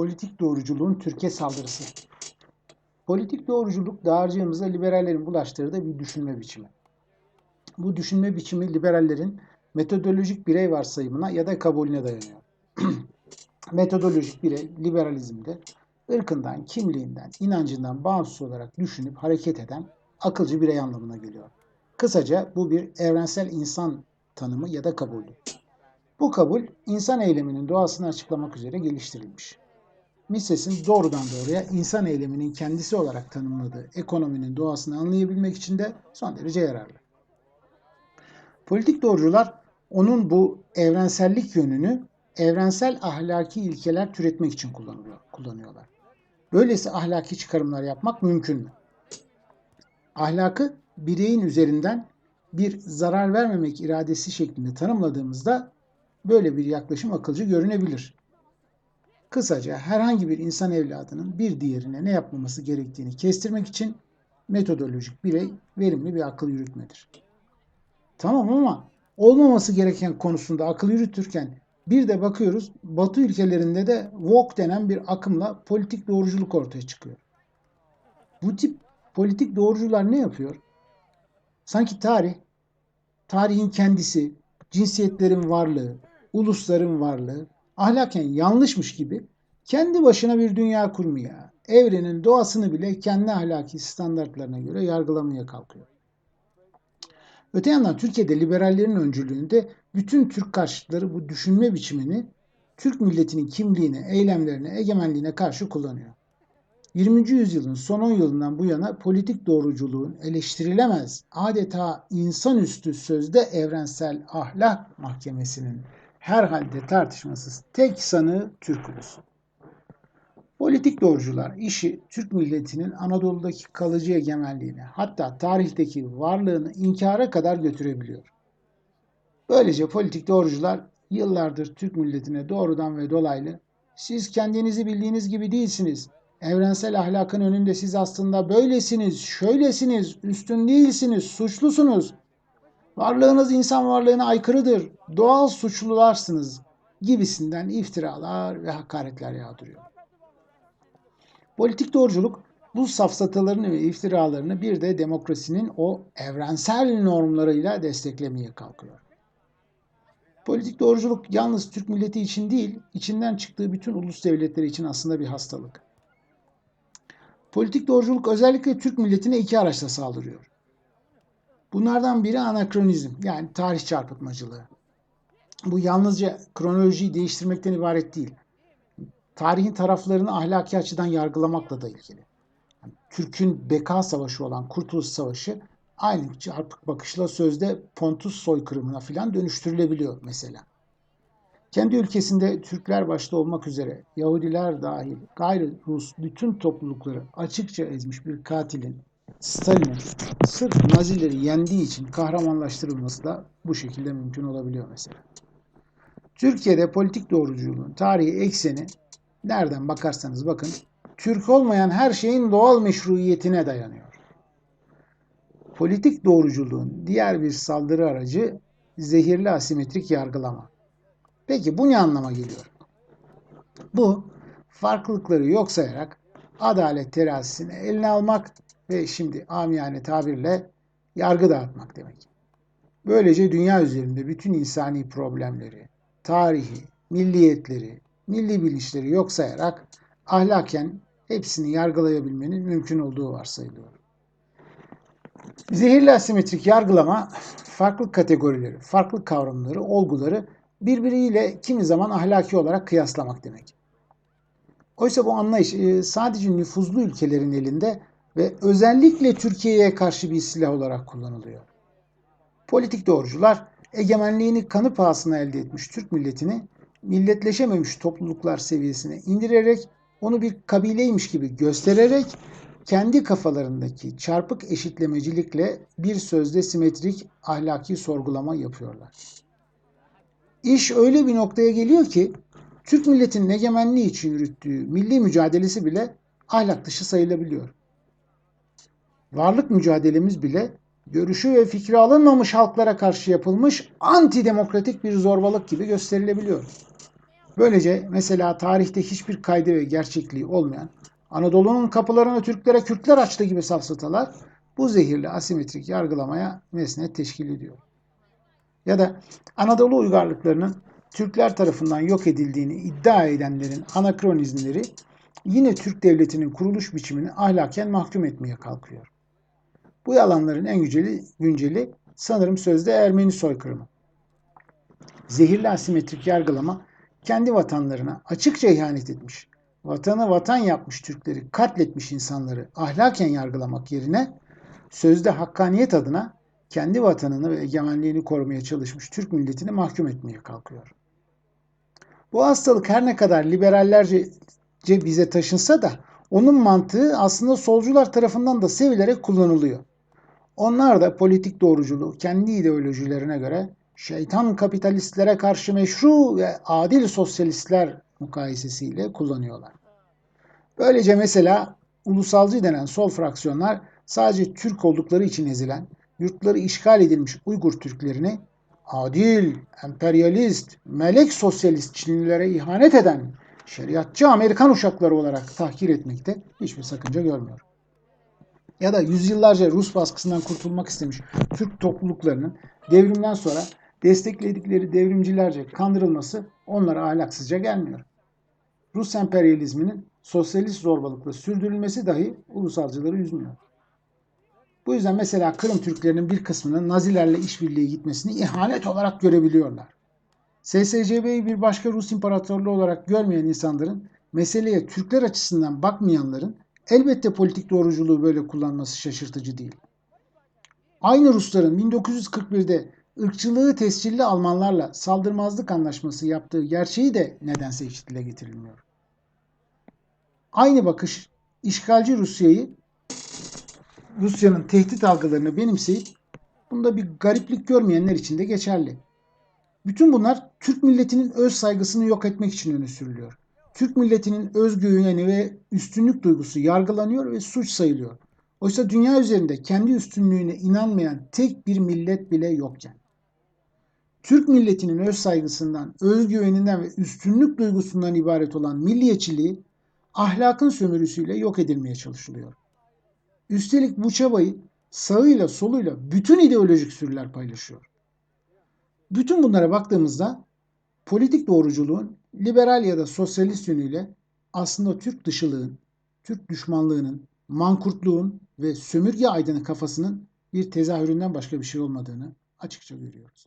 Politik doğruculuğun Türkiye saldırısı. Politik doğruculuk dağarcığımıza liberallerin bulaştırdığı bir düşünme biçimi. Bu düşünme biçimi liberallerin metodolojik birey varsayımına ya da kabulüne dayanıyor. metodolojik birey liberalizmde ırkından, kimliğinden, inancından bağımsız olarak düşünüp hareket eden akılcı birey anlamına geliyor. Kısaca bu bir evrensel insan tanımı ya da kabuldür. Bu kabul insan eyleminin doğasını açıklamak üzere geliştirilmiş. Mises'in doğrudan doğruya insan eyleminin kendisi olarak tanımladığı ekonominin doğasını anlayabilmek için de son derece yararlı. Politik doğrucular onun bu evrensellik yönünü evrensel ahlaki ilkeler türetmek için kullanıyor, kullanıyorlar. Böylesi ahlaki çıkarımlar yapmak mümkün mü? Ahlakı bireyin üzerinden bir zarar vermemek iradesi şeklinde tanımladığımızda böyle bir yaklaşım akılcı görünebilir. Kısaca herhangi bir insan evladının bir diğerine ne yapmaması gerektiğini kestirmek için metodolojik birey verimli bir akıl yürütmedir. Tamam ama olmaması gereken konusunda akıl yürütürken bir de bakıyoruz Batı ülkelerinde de woke denen bir akımla politik doğruculuk ortaya çıkıyor. Bu tip politik doğrucular ne yapıyor? Sanki tarih, tarihin kendisi, cinsiyetlerin varlığı, ulusların varlığı ahlaken yanlışmış gibi kendi başına bir dünya kurmaya, evrenin doğasını bile kendi ahlaki standartlarına göre yargılamaya kalkıyor. Öte yandan Türkiye'de liberallerin öncülüğünde bütün Türk karşıtları bu düşünme biçimini Türk milletinin kimliğine, eylemlerine, egemenliğine karşı kullanıyor. 20. yüzyılın son 10 yılından bu yana politik doğruculuğun eleştirilemez, adeta insanüstü sözde evrensel ahlak mahkemesinin herhalde tartışmasız tek sanığı Türk ulusu. Politik doğrucular işi Türk milletinin Anadolu'daki kalıcı egemenliğine hatta tarihteki varlığını inkara kadar götürebiliyor. Böylece politik doğrucular yıllardır Türk milletine doğrudan ve dolaylı siz kendinizi bildiğiniz gibi değilsiniz. Evrensel ahlakın önünde siz aslında böylesiniz, şöylesiniz, üstün değilsiniz, suçlusunuz. Varlığınız insan varlığına aykırıdır. Doğal suçlularsınız gibisinden iftiralar ve hakaretler yağdırıyor. Politik doğruculuk bu safsatalarını ve iftiralarını bir de demokrasinin o evrensel normlarıyla desteklemeye kalkıyor. Politik doğruculuk yalnız Türk milleti için değil, içinden çıktığı bütün ulus devletleri için aslında bir hastalık. Politik doğruculuk özellikle Türk milletine iki araçla saldırıyor. Bunlardan biri anakronizm yani tarih çarpıtmacılığı. Bu yalnızca kronolojiyi değiştirmekten ibaret değil. Tarihin taraflarını ahlaki açıdan yargılamakla da ilgili. Yani Türk'ün beka savaşı olan Kurtuluş Savaşı aynı çarpık bakışla sözde Pontus soykırımına filan dönüştürülebiliyor mesela. Kendi ülkesinde Türkler başta olmak üzere Yahudiler dahil gayri Rus bütün toplulukları açıkça ezmiş bir katilin Stalin'in sırf Nazileri yendiği için kahramanlaştırılması da bu şekilde mümkün olabiliyor mesela. Türkiye'de politik doğruculuğun tarihi ekseni nereden bakarsanız bakın Türk olmayan her şeyin doğal meşruiyetine dayanıyor. Politik doğruculuğun diğer bir saldırı aracı zehirli asimetrik yargılama. Peki bu ne anlama geliyor? Bu farklılıkları yok sayarak adalet terazisini eline almak ve şimdi amiyane tabirle yargı dağıtmak demek. Böylece dünya üzerinde bütün insani problemleri, tarihi, milliyetleri, milli bilinçleri yok sayarak ahlaken hepsini yargılayabilmenin mümkün olduğu varsayılıyor. Zehirli asimetrik yargılama farklı kategorileri, farklı kavramları, olguları birbiriyle kimi zaman ahlaki olarak kıyaslamak demek. Oysa bu anlayış e, sadece nüfuzlu ülkelerin elinde ve özellikle Türkiye'ye karşı bir silah olarak kullanılıyor. Politik doğrucular egemenliğini kanı pahasına elde etmiş Türk milletini milletleşememiş topluluklar seviyesine indirerek onu bir kabileymiş gibi göstererek kendi kafalarındaki çarpık eşitlemecilikle bir sözde simetrik ahlaki sorgulama yapıyorlar. İş öyle bir noktaya geliyor ki Türk milletinin egemenliği için yürüttüğü milli mücadelesi bile ahlak dışı sayılabiliyor. Varlık mücadelemiz bile görüşü ve fikri alınmamış halklara karşı yapılmış antidemokratik bir zorbalık gibi gösterilebiliyor. Böylece mesela tarihte hiçbir kaydı ve gerçekliği olmayan Anadolu'nun kapılarını Türklere Kürtler açtı gibi safsatalar bu zehirli asimetrik yargılamaya mesnet teşkil ediyor. Ya da Anadolu uygarlıklarının Türkler tarafından yok edildiğini iddia edenlerin anakronizmleri yine Türk devletinin kuruluş biçimini ahlaken mahkum etmeye kalkıyor. Bu yalanların en günceli, günceli sanırım sözde Ermeni soykırımı. Zehirli asimetrik yargılama kendi vatanlarına açıkça ihanet etmiş, vatanı vatan yapmış Türkleri katletmiş insanları ahlaken yargılamak yerine sözde hakkaniyet adına kendi vatanını ve egemenliğini korumaya çalışmış Türk milletini mahkum etmeye kalkıyor. Bu hastalık her ne kadar liberallerce bize taşınsa da onun mantığı aslında solcular tarafından da sevilerek kullanılıyor. Onlar da politik doğruculuğu kendi ideolojilerine göre şeytan kapitalistlere karşı meşru ve adil sosyalistler mukayesesiyle kullanıyorlar. Böylece mesela ulusalcı denen sol fraksiyonlar sadece Türk oldukları için ezilen, yurtları işgal edilmiş Uygur Türklerini adil, emperyalist, melek sosyalist Çinlilere ihanet eden şeriatçı Amerikan uşakları olarak tahkir etmekte hiçbir sakınca görmüyor. Ya da yüzyıllarca Rus baskısından kurtulmak istemiş Türk topluluklarının devrimden sonra destekledikleri devrimcilerce kandırılması onlara ahlaksızca gelmiyor. Rus emperyalizminin sosyalist zorbalıkla sürdürülmesi dahi ulusalcıları üzmüyor. Bu yüzden mesela Kırım Türklerinin bir kısmının Nazilerle işbirliği gitmesini ihanet olarak görebiliyorlar. SSCB'yi bir başka Rus imparatorluğu olarak görmeyen insanların meseleye Türkler açısından bakmayanların elbette politik doğruculuğu böyle kullanması şaşırtıcı değil. Aynı Rusların 1941'de ırkçılığı tescilli Almanlarla saldırmazlık anlaşması yaptığı gerçeği de nedense hiç dile getirilmiyor. Aynı bakış işgalci Rusya'yı Rusya'nın tehdit algılarını benimseyip bunda bir gariplik görmeyenler için de geçerli. Bütün bunlar Türk milletinin öz saygısını yok etmek için öne sürülüyor. Türk milletinin özgüveni ve üstünlük duygusu yargılanıyor ve suç sayılıyor. Oysa dünya üzerinde kendi üstünlüğüne inanmayan tek bir millet bile yokken. Türk milletinin öz saygısından, özgüveninden ve üstünlük duygusundan ibaret olan milliyetçiliği ahlakın sömürüsüyle yok edilmeye çalışılıyor. Üstelik bu çabayı sağıyla soluyla bütün ideolojik sürüler paylaşıyor. Bütün bunlara baktığımızda politik doğruculuğun liberal ya da sosyalist yönüyle aslında Türk dışılığın, Türk düşmanlığının, mankurtluğun ve sömürge aydını kafasının bir tezahüründen başka bir şey olmadığını açıkça görüyoruz.